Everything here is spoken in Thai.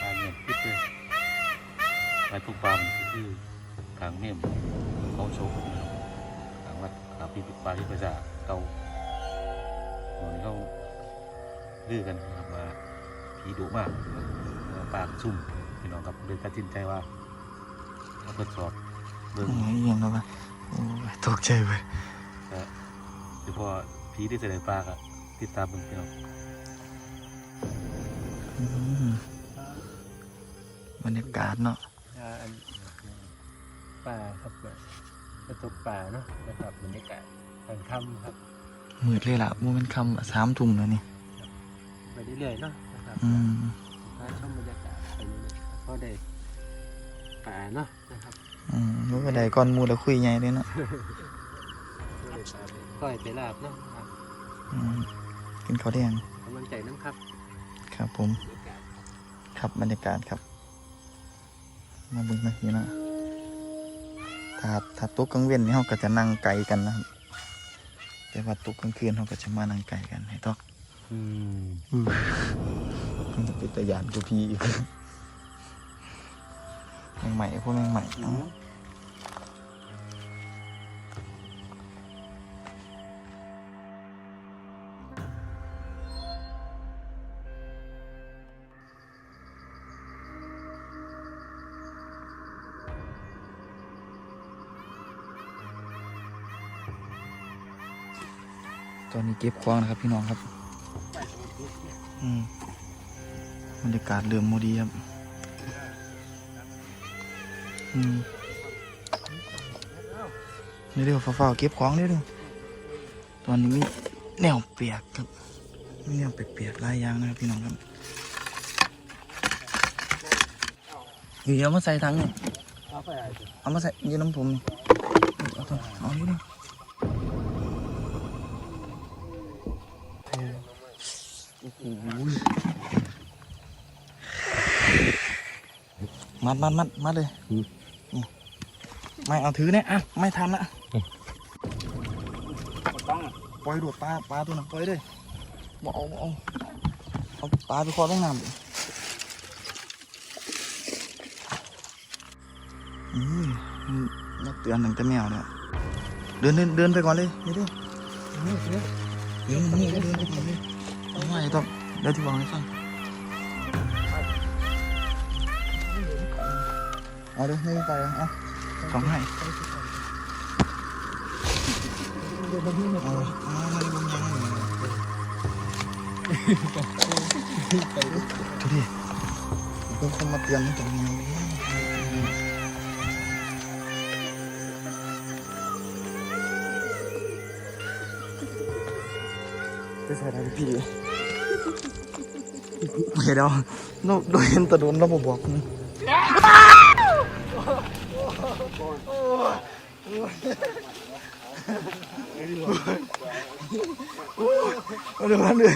ทางเนี่ยคือคือไปทุกปามคือทางเนี่ยเขาโชว์ทางวัดขาพิพิธภัณฑ์ภาษาเก่าเหน่อนเขาลือกันมาผีดุมากปากชุ่มพี่น้องกับเลยตัดสินใจว่ามาทดสอบเบิ่งนี้ยังครับว่าตกใจไปหรือพอผีได้เสด้จปากอะติดตามเบิ่งพี่น้อง บรรยากาศเนาะอ่าอันป่าครับประตกป่าเนาะนะครับบรรยากาศตอนค่ำครับมืดเลยล่ะมูมันคำสามทุ่มแล้วนี่ไปเรื่อยๆเนาะนะครับอืมพาชมบรรยากาศไปเรื่อยๆก็ได้ป่าเนาะนะครับอืมรู้ก็ได้ก่อนหมูแล้วคุยใหญ่เลยเนาะก็ได้ป่าไปก้อยไปลาบเนาะครับอืมกินข้าวแดงกำลังใจน้ำครับ ครับผมบรรยากาศครับบรรยากาศครับ มาเบึงมาทีเนาะถ้าถ้าตกกลางเว้นนี่เราก็จะนั่งไกลกันนะครับแต่ว่าตกกลางคืนเราก็จะมานั่งไกลกันให้ตอกอืมมันจะเป็นตะยานกูพีอีกแมงใหม่พวกแมงใหม่เนาะ ตอนนี้เก็บควางนะครับพี่น้องครับ อืมบรรยากาศเริ่มโมดีครับ อืมนี่เร็วฟ้าๆเก็บของเร็วๆตอนนี้มีแนวเปียกครับมีแนวเปียกๆหลายอย่างนะครับพี่น้องครับอยู่เอามาใส่ถังนี่เอาไปอะไรเอามาใส่ยืนน้ำผมนี่เอาตัวเอานี่ดิโอ้โห มัดมัดมัดมัดเลยไม่เอาถือเนี่ยอะไม่ทันละปล่อยโดดปลาปลาตัวนั้นปล่อยเลยบ่เอาเอาเอาปลาไปคอต้องน้ำอืมนักเตือนตั้งต่แมวเนี่ยเดินเดินเดินไปก่อนเลยนี่ดินี่นี่ นี่เดินไปก่อนเลยเอาไม่ต้องเดี๋ยวที่บอกให้ฟังเอาเลยไม่ไปเอาของให้เอาเอามาเลยบางอย่างดูดิเพิ่งคนมาเตือนตรงนี้ จะใส่อะไรพี่ไม่เดี๋ยวโน้โดยเห็นตะโดนแล้วผมบอกมึงเดี๋ยวมันเลย